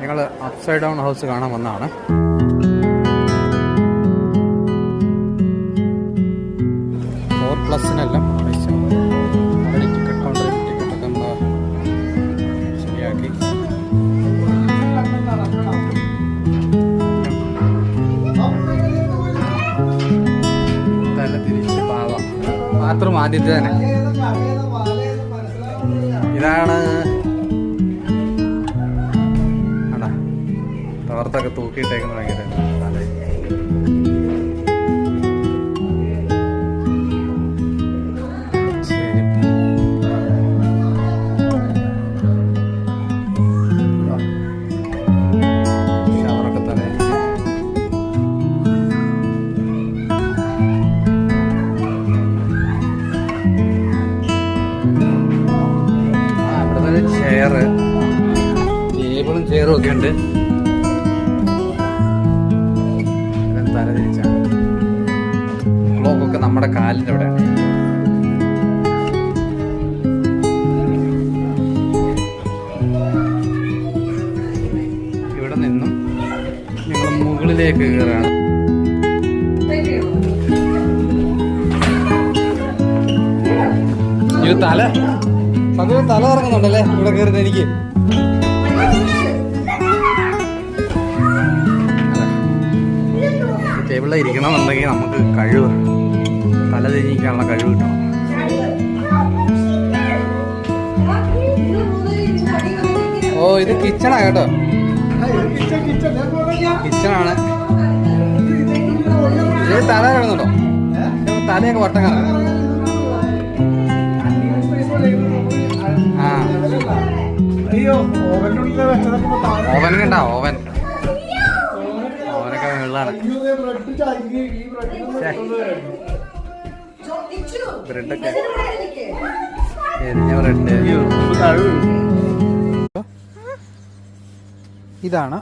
ഞങ്ങൾ upside down house കാണാൻ വന്നതാണ്. ഫോർ പ്ലസിനെല്ലാം ബാത്റൂം ആദ്യത്തെ തന്നെ. ഇതാണ് തകർത്തൊക്കെ തൂക്കിയിട്ടേക്കുന്ന ഭയങ്കര ചെയറ് ടേബിളും ചെയറും ഒക്കെ ഉണ്ട്. ഇതെന്താ തല തിരിച്ചാണ് ക്ലോക്കൊക്കെ നമ്മുടെ കാലിന്റെ അവിടെയാണ് ഇവിടെ നിന്നും ഞങ്ങൾ മുകളിലേക്ക് കയറാണ് ഇത് തല സത്യം തല ഇറങ്ങുന്നുണ്ടല്ലേ ഇവിടെ കയറുന്ന എനിക്ക്? ടേബിളിൽ ഇരിക്കണമെന്നുണ്ടെങ്കിൽ നമുക്ക് കഴിവ് തല തിരിക്കാനുള്ള കഴിവ് കിട്ടണം. ഓ ഇത് കിച്ചണാ കേട്ടോ. കിച്ചണാണ് ഇത് തല കിടന്നുണ്ടോ തലയൊക്കെ വട്ടം ആ. ഓവൻ കണ്ടാ ഓവൻ ബ്രെഡൊക്കെ എരിഞ്ഞ ബ്രെഡ് ഇതാണ്